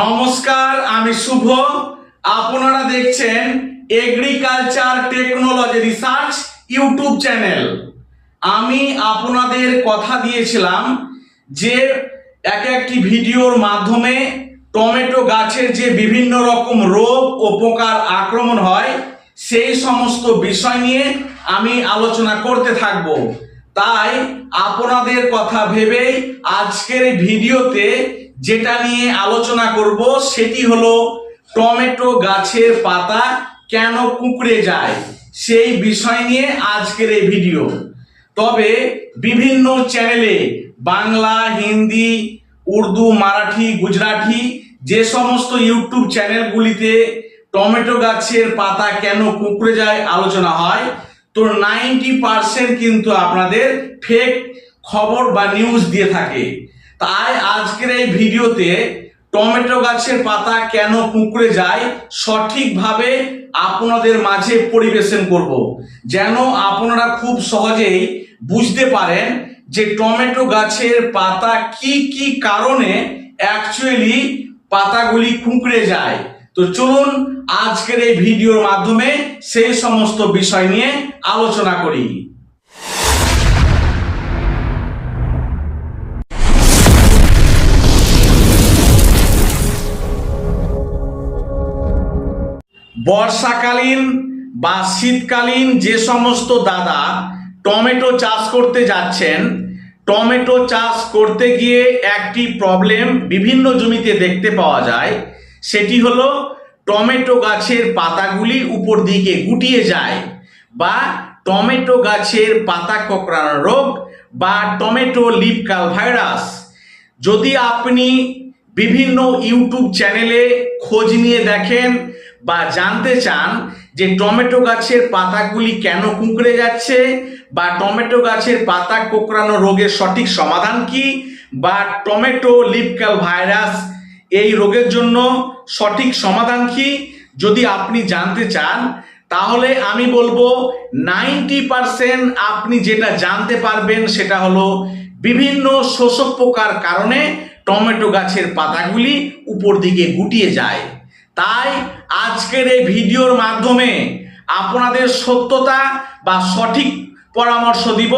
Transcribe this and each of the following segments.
নমস্কার, আমি শুভ। আপনারা দেখছেন agriculture technology research YouTube channel আমি আপনাদের কথা দিয়েছিলাম যে এক একটি ভিডিওর মাধ্যমে টমেটো গাছের যে বিভিন্ন রকম রোগ ও পোকার আক্রমণ হয়, সেই সমস্ত বিষয় নিয়ে আমি আলোচনা করতে থাকব। তাই আপনাদের কথা ভেবেই আজকের ভিডিওতে যেটা নিয়ে আলোচনা করব সেটি হলো টমেটো গাছের পাতা কেন কুঁকড়ে যায়, সেই বিষয় নিয়ে আজকের এই ভিডিও। তবে বিভিন্ন চ্যানেলে বাংলা, হিন্দি, উর্দু, মারাঠি, গুজরাটি যে সমস্ত ইউটিউব চ্যানেলগুলিতে টমেটো গাছের পাতা কেন কুঁকড়ে যায় আলোচনা হয়, তো নাইনটি পার্সেন্ট কিন্তু আপনাদের ফেক খবর বা নিউজ দিয়ে থাকে। তাই আজকের এই ভিডিওতে টমেটো গাছের পাতা কেন কুঁকড়ে যায় সঠিকভাবে আপনাদের মাঝে পরিবেশন করব। যেন আপনারা খুব সহজেই বুঝতে পারেন যে টমেটো গাছের পাতা কি কি কারণে অ্যাকচুয়ালি পাতাগুলি কুঁকড়ে যায়। তো চলুন আজকের এই ভিডিওর মাধ্যমে সেই সমস্ত বিষয় নিয়ে আলোচনা করি। বর্ষাকালীন বা শীতকালীন যে সমস্ত দাদা টমেটো চাষ করতে যাচ্ছেন, টমেটো চাষ করতে গিয়ে একটি প্রবলেম বিভিন্ন জমিতে দেখতে পাওয়া যায়। সেটি হলো টমেটো গাছের পাতাগুলি উপর দিকে গুটিয়ে যায় বা টমেটো গাছের পাতা কোঁকড়ানো রোগ বা টমেটো লিপকাল ভাইরাস যদি আপনি বিভিন্ন ইউটিউব চ্যানেলে খোঁজ নিয়ে দেখেন বা জানতে চান যে টমেটো গাছের পাতাগুলি কেন কুঁকড়ে যাচ্ছে বা টমেটো গাছের পাতা কোঁকড়ানো রোগের সঠিক সমাধান কি বা টমেটো লিপকাল ভাইরাস এই রোগের জন্য সঠিক সমাধান কি? যদি আপনি জানতে চান, তাহলে আমি বলব নাইনটি পারসেন্ট আপনি যেটা জানতে পারবেন সেটা হলো বিভিন্ন শোষক পোকার কারণে টমেটো গাছের পাতাগুলি উপর দিকে গুটিয়ে যায়। তাই আজকের এই ভিডিওর মাধ্যমে আপনাদের সত্যতা বা সঠিক পরামর্শ দিব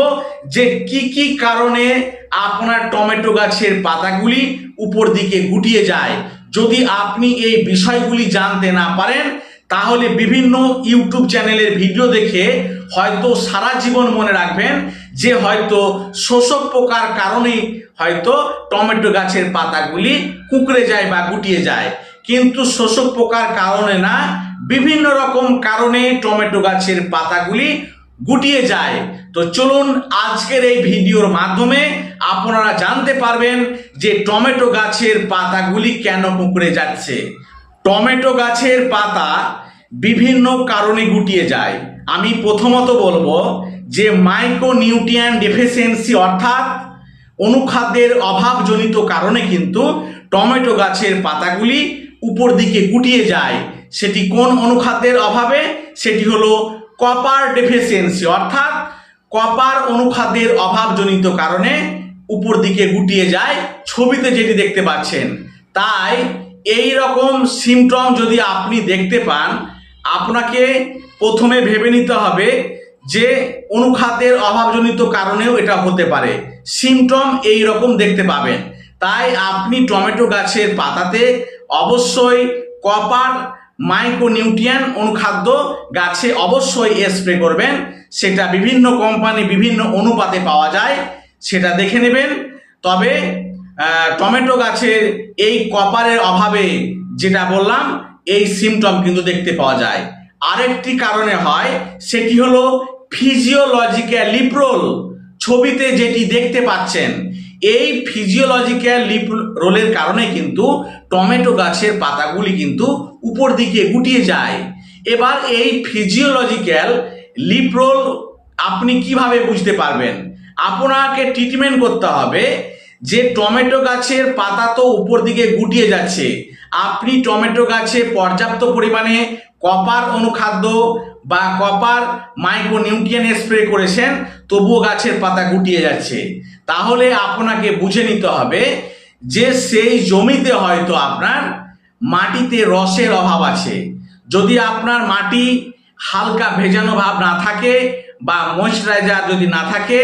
যে কি কি কারণে আপনার টমেটো গাছের পাতাগুলি উপর দিকে গুটিয়ে যায়। যদি আপনি এই বিষয়গুলি জানতে না পারেন, তাহলে বিভিন্ন ইউটিউব চ্যানেলের ভিডিও দেখে হয়তো সারা জীবন মনে রাখবেন যে হয়তো শোষক পোকার কারণেই হয়তো টমেটো গাছের পাতাগুলি কুঁকড়ে যায় বা গুটিয়ে যায়। কিন্তু শোষক পোকার কারণে না, বিভিন্ন রকম কারণে টমেটো গাছের পাতাগুলি গুটিয়ে যায়। তো চলুন আজকের এই ভিডিওর মাধ্যমে আপনারা জানতে পারবেন যে টমেটো গাছের পাতাগুলি কেন কুঁকড়ে যাচ্ছে। টমেটো গাছের পাতা বিভিন্ন কারণে গুটিয়ে যায়। আমি প্রথমত বলব যে মাইক্রো নিউট্রিয়ান ডেফিসিয়েন্সি অর্থাৎ অনুখাদ্যের অভাবজনিত কারণে কিন্তু টমেটো গাছের পাতাগুলি উপর দিকে গুটিয়ে যায়, সেটি কোন অনুখাদ্যের অভাবে? সেটি হলো কপার ডেফিসিয়েন্সি অর্থাৎ কপার অনুখাদ্যের অভাবজনিত কারণে উপর দিকে গুটিয়ে যায়, ছবিতে যেটি দেখতে পাচ্ছেন। তাই এই রকম সিমটম যদি আপনি দেখতে পান, আপনাকে প্রথমে ভেবে নিতে হবে যে অনুখাদ্যের অভাবজনিত কারণেও এটা হতে পারে। সিমটম এই রকম দেখতে পাবেন। তাই আপনি টমেটো গাছের পাতাতে অবশ্যই কপার মাইক্রোনিউট্রিয়ান অনুখাদ্য গাছে অবশ্যই স্প্রে করবেন। সেটা বিভিন্ন কোম্পানি বিভিন্ন অনুপাতে পাওয়া যায়, সেটা দেখে নেবেন। তবে টমেটো গাছের এই কপারের অভাবে যেটা বললাম, এই সিমটম কিন্তু দেখতে পাওয়া যায়। আরেকটি কারণে হয়, সেটি হলো ফিজিওলজিক্যাল লিপ্রোল ছবিতে যেটি দেখতে পাচ্ছেন এই ফিজিওলজিক্যাল লিপ রোলের কারণে কিন্তু টমেটো গাছের পাতাগুলি কিন্তু উপর দিকে গুটিয়ে যায়। এবার এই ফিজিওলজিক্যাল লিপ রোল আপনি কীভাবে বুঝতে পারবেন? আপনাকে ট্রিটমেন্ট করতে হবে যে টমেটো গাছের পাতা তো উপর দিকে গুটিয়ে যাচ্ছে। আপনি টমেটো গাছে পর্যাপ্ত পরিমাণে কপার অনুখাদ্য বা কপার মাইক্রোনিউট্রিয়েন্ট স্প্রে করেছেন, তবুও গাছের পাতা গুটিয়ে যাচ্ছে। তাহলে আপনাকে বুঝে নিতে হবে যে সেই জমিতে হয়তো আপনার মাটিতে রসের অভাব আছে। যদি আপনার মাটি হালকা ভেজানো ভাব না থাকে বা ময়েশ্চারাইজার যদি না থাকে,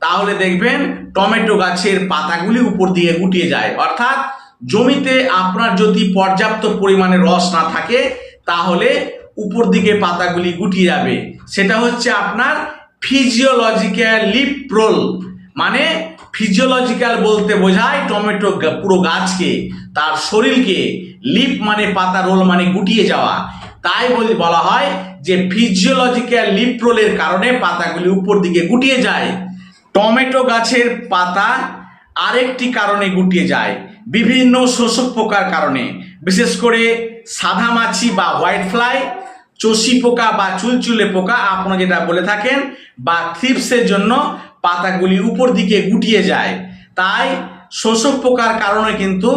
তাহলে দেখবেন টমেটো গাছের পাতাগুলি উপর দিয়ে গুটিয়ে যায়। অর্থাৎ জমিতে আপনার যদি পর্যাপ্ত পরিমাণে রস না থাকে, তাহলে উপর দিকে পাতাগুলি গুটিয়ে যাবে। সেটা হচ্ছে আপনার ফিজিওলজিক্যাল লিপ্রোল মানে ফিজিওলজিক্যাল বলতে বোঝায় টমেটো পুরো গাছকে, তার শরীরকে লিপ মানে পাতা রোল মানে গুটিয়ে যাওয়া। তাই বল- বলা হয় যে ফিজিওলজিক্যাল লিপ রোলের কারণে পাতাগুলি উপর দিকে গুটিয়ে যায়। টমেটো গাছের পাতা আরেকটি কারণে গুটিয়ে যায়, বিভিন্ন শোষক পোকার কারণে। বিশেষ করে সাদা মাছি বা হোয়াইট ফ্লাই চষি পোকা বা চুলচুলে পোকা, আপনারা যেটা বলে থাকেন, বা থ্রিপসের জন্য পাতাগুলি উপর দিকে গুটিয়ে যায়। তাই শোষক পোকার কারণে কিন্তু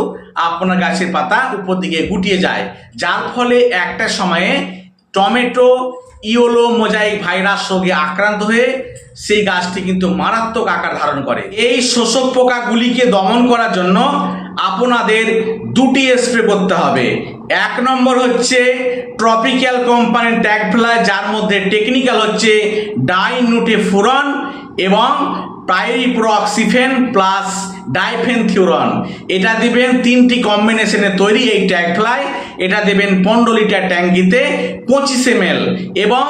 আপনার গাছের পাতা উপর দিকে গুটিয়ে যায়। যার ফলে একটা সময়ে টমেটো ইওলো মোজাইক ভাইরাস রোগে আক্রান্ত হয়ে সেই গাছটি কিন্তু মারাত্মক আকার ধারণ করে। এই শোষক পোকাগুলিকে দমন করার জন্য আপনাদের দুটি স্প্রে করতে হবে। এক নম্বর হচ্ছে ট্রপিক্যাল কোম্পানির ট্যাগ ফ্লাই যার মধ্যে টেকনিক্যাল হচ্ছে ডাইনুটেফুরন এবং প্রাইরিপ্রক্সিফেন প্লাস ডাইফেন ডাইফেনথিউরন এটা দিবেন তিনটি কম্বিনেশনে তৈরি এই ট্যাগ ফ্লাই এটা দেবেন পনেরো লিটার ট্যাঙ্কিতে পঁচিশ এম এবং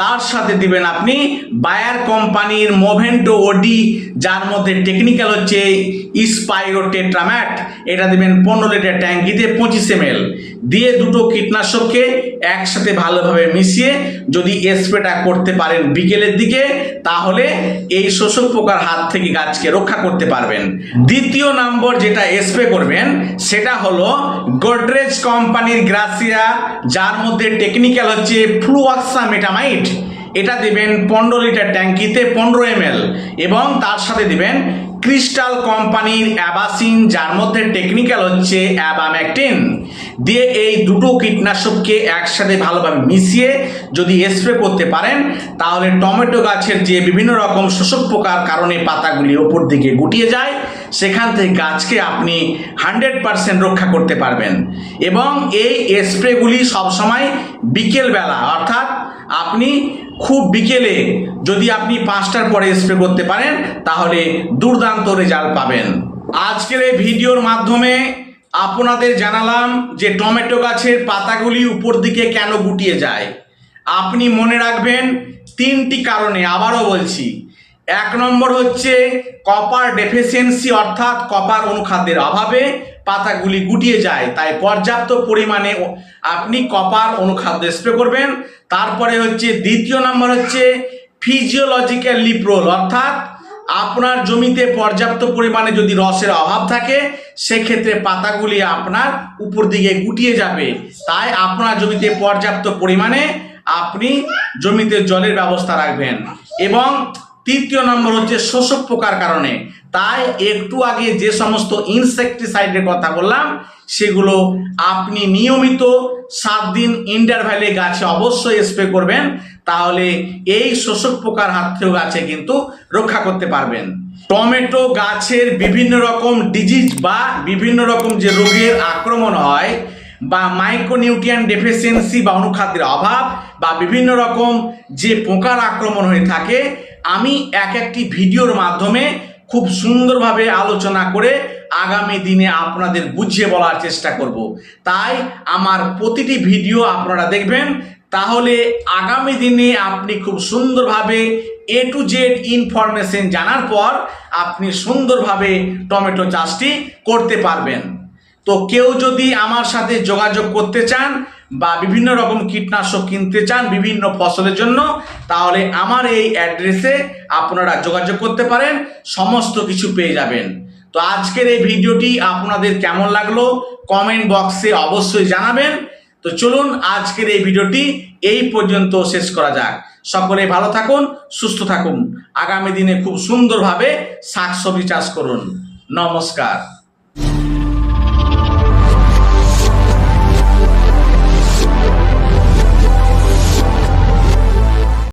তার সাথে দিবেন আপনি বায়ার কোম্পানির মোভেন্টো ওডি, যার মধ্যে টেকনিক্যাল হচ্ছে ইস্পাইরো টেট্রাম্যাট এটা দেবেন পনেরো লিটার ট্যাঙ্কিতে পঁচিশ এম দিয়ে দুটো কীটনাশককে একসাথে ভালোভাবে মিশিয়ে যদি স্প্রেটা করতে পারেন বিকেলের দিকে, তাহলে এই শোষক পোকার হাত থেকে গাছকে রক্ষা করতে পারবেন। দ্বিতীয় নম্বর যেটা স্প্রে করবেন, সেটা হলো গোডরেজ কোম্পানির গ্রাসিয়া যার মধ্যে টেকনিক্যাল হচ্ছে ফ্লুয়াক্সা মেটামাইট এটা দিবেন পনেরো লিটার ট্যাঙ্কিতে পনেরো এম এবং তার সাথে দিবেন ক্রিস্টাল কোম্পানির অ্যাবাসিন, যার মধ্যে টেকনিক্যাল হচ্ছে অ্যাবাম্যাকটিন। দিয়ে এই দুটো কীটনাশককে একসাথে ভালোভাবে মিশিয়ে যদি স্প্রে করতে পারেন, তাহলে টমেটো গাছের যে বিভিন্ন রকম শোষক পোকার কারণে পাতাগুলি ওপর দিকে গুটিয়ে যায়, সেখান থেকে গাছকে আপনি হান্ড্রেড পারসেন্ট রক্ষা করতে পারবেন। এবং এই স্প্রেগুলি সবসময় বিকেলবেলা, অর্থাৎ আপনি খুব বিকেলে যদি আপনি পাঁচটার পরে স্প্রে করতে পারেন, তাহলে দুর্দান্ত রেজাল্ট পাবেন। আজকের এই ভিডিওর মাধ্যমে আপনাদের জানালাম যে টমেটো গাছের পাতাগুলি উপর দিকে কেন গুটিয়ে যায়। আপনি মনে রাখবেন, তিনটি কারণে আবারও বলছি। এক নম্বর হচ্ছে কপার ডেফিসিয়েন্সি অর্থাৎ কপার অনুখাদ্যের অভাবে পাতাগুলি গুটিয়ে যায়, তাই পর্যাপ্ত পরিমাণে আপনি কপার অনুখাদ্য স্প্রে করবেন। তারপরে হচ্ছে দ্বিতীয় নম্বর হচ্ছে ফিজিওলজিক্যাল লিপ্রোল অর্থাৎ আপনার জমিতে পর্যাপ্ত পরিমাণে যদি রসের অভাব থাকে, সেক্ষেত্রে পাতাগুলি আপনার উপর দিকে গুটিয়ে যাবে। তাই আপনার জমিতে পর্যাপ্ত পরিমাণে আপনি জমিতে জলের ব্যবস্থা রাখবেন। এবং তৃতীয় নম্বর হচ্ছে শোষক পোকার কারণে। তাই একটু আগে যে সমস্ত ইনসেকটিসাইডের কথা বললাম, সেগুলো আপনি নিয়মিত সাত দিন ইন্টারভ্যালে গাছে অবশ্যই স্প্রে করবেন, তাহলে এই শোষক পোকার হাত থেকেও গাছে কিন্তু রক্ষা করতে পারবেন। টমেটো গাছের বিভিন্ন রকম ডিজিজ বা বিভিন্ন রকম যে রোগের আক্রমণ হয়, বা মাইক্রোনিউট্রিয়ান ডেফিসিয়েন্সি বা অনুখাদ্যের অভাব, বা বিভিন্ন রকম যে পোকার আক্রমণ হয়ে থাকে, আমি এক একটি ভিডিওর মাধ্যমে খুব সুন্দরভাবে আলোচনা করে আগামী দিনে আপনাদের বুঝিয়ে বলার চেষ্টা করব। তাই আমার প্রতিটি ভিডিও আপনারা দেখবেন। তাহলে আগামী দিনে আপনি খুব সুন্দরভাবে এ টু জেড ইনফরমেশন জানার পর আপনি সুন্দরভাবে টমেটো চাষটি করতে পারবেন। তো কেউ যদি আমার সাথে যোগাযোগ করতে চান বা বিভিন্ন রকম কীটনাশক কিনতে চান বিভিন্ন ফসলের জন্য, তাহলে আমার এই অ্যাড্রেসে আপনারা যোগাযোগ করতে পারেন, সমস্ত কিছু পেয়ে যাবেন। তো আজকের এই ভিডিওটি আপনাদের কেমন লাগল কমেন্ট বক্সে অবশ্যই জানাবেন। তো চলুন আজকের এই ভিডিওটি এই পর্যন্ত শেষ করা যাক। সকলে ভালো থাকুন, সুস্থ থাকুন। আগামী দিনে খুব সুন্দরভাবে শাকসবজি চাষ করুন। নমস্কার।